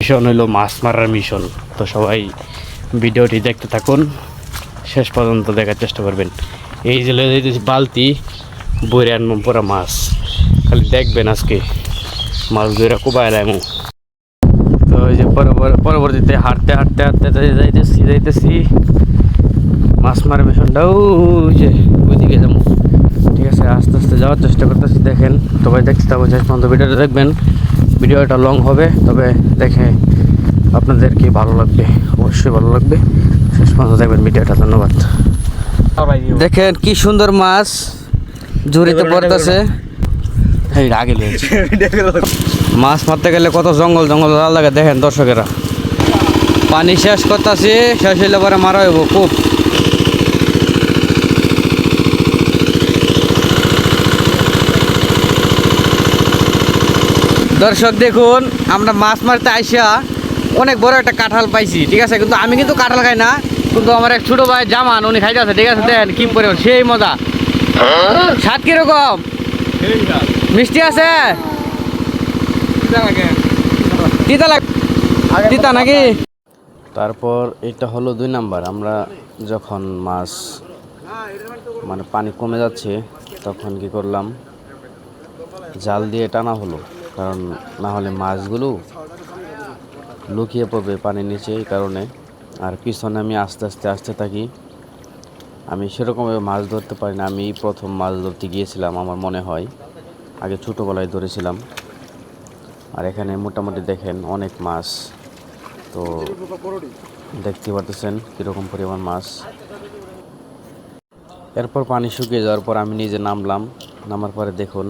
Mission হইল মাছ মারার mission. তো সবাই ভিডিওটি দেখতে থাকুন। শেষ পর্যন্ত দেখার চেষ্টা করবেন। এই যে বালতি, বইরে আনব পুরা মাছ। খালি দেখবেন আজকে মাছ ধরে কুবাই এমন তো এই যে পরবর- পরবর্তীতে হাঁটতে হাঁটতে হাঁটতে যাইতেছি যাইতেছি। মাছ মারা মিশনটাও যে ওইদিকে যাব ঠিক আছে, আস্তে আস্তে যাওয়ার চেষ্টা করতেছি, দেখেন। সবাই দেখতে থাকব শেষ পর্যন্ত ভিডিওটা দেখবেন। ভিডিওটা লং হবে তবে দেখে আপনাদের কি ভালো লাগবে? অবশ্যই ভালো লাগবে। শেষ পর্যন্ত দেখবেন ভিডিওটা ধন্যবাদ। দেখেন কি সুন্দর মাছ ঝুড়িতে পড়তেছে। এই আগে মাছ মারতে গেলে কত জঙ্গল জঙ্গল ভালো লাগে দেখেন দর্শকেরা। পানি শেষ করতেছি শেষ হইলে পরে মারা হইব খুব। দর্শক দেখুন, আমরা মাছ মারতে আইসা অনেক বড় একটা কাঁঠাল পাইছি, ঠিক আছে? কিন্তু আমি কিন্তু কাঁঠাল খাই না, কিন্তু আমার এক ছোট ভাই জামান, উনি খাইতে আছে, ঠিক আছে? দেখেন কি পরিমাণ, সেই মজা। স্বাদ কীরকম? মিষ্টি আছে? লাগ তিতা নাকি? তারপর এটা হলো দুই নাম্বার, আমরা যখন মাছ মানে পানি কমে যাচ্ছে, তখন কি করলাম? জাল দিয়ে টানা হলো। কারণ না হলে মাছগুলো লুকিয়ে পড়বে পানির নিচে এই কারণে। আর পিছনে আমি আস্তে আস্তে, আসতে থাকি। আমি সেরকমভাবে মাছ ধরতে পারি না। আমি প্রথম মাছ ধরতে গিয়েছিলাম, আমার মনে হয়। আগে ছোটোবেলায় ধরেছিলাম। আর এখানে মোটামুটি দেখেন অনেক মাছ। তো দেখতে পারতেছেন কীরকম পরিমাণ মাছ। এরপর পানি শুকিয়ে যাওয়ার পর আমি নিজে নামলাম। নামার পরে দেখুন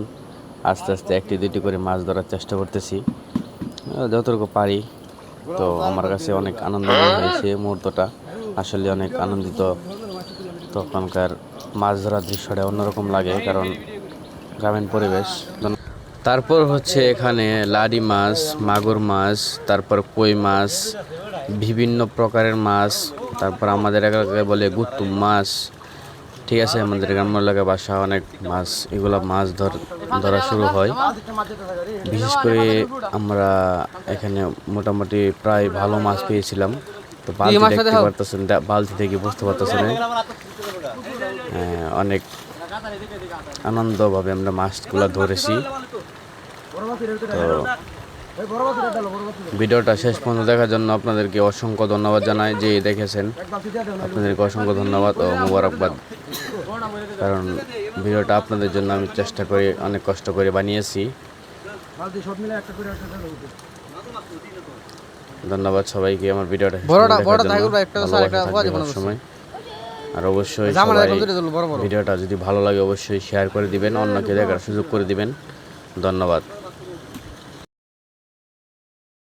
আস্তে আস্তে একটি দুটি করে মাছ ধরার চেষ্টা করতেছি। যতটুকু পারি। তো আমার কাছে অনেক আনন্দময় হয়েছে মুহূর্তটা। আসলে অনেক আনন্দিত। তখনকার মাছ ধরার দৃশ্যটা অন্যরকম লাগে, কারণ গ্রামীণ পরিবেশ। তারপর হচ্ছে এখানে লাডি মাছ, মাগুর মাছ, তারপর কই মাছ, বিভিন্ন প্রকারের মাছ, তারপর আমাদের এলাকায় বলে গুতুম মাছ। ঠিক আছে আমাদের গ্রাম্য এলাকায় বাসা অনেক মাছ এগুলো মাছ ধর ধরা শুরু হয়। বিশেষ করে আমরা এখানে মোটামুটি প্রায় ভালো মাছ পেয়েছিলাম। তো বালতি দেখতে পারতেছেন বালতি থেকে বুঝতে পারতেছেন। অনেক আনন্দভাবে আমরা মাছগুলো ধরেছি। তো ভিডিওটা শেষ পর্যন্ত দেখার জন্য আপনাদেরকে অসংখ্য ধন্যবাদ জানাই যে দেখেছেন। আপনাদেরকে অসংখ্য ধন্যবাদ ও মুবারকবাদ। কারণ ভিডিওটা আপনাদের জন্য আমি চেষ্টা করে অনেক কষ্ট করে বানিয়েছি। ধন্যবাদ সবাইকে আমার ভিডিওটা। আর অবশ্যই ভিডিওটা যদি ভালো লাগে অবশ্যই শেয়ার করে দিবেন অন্যকে দেখার সুযোগ করে দিবেন। ধন্যবাদ।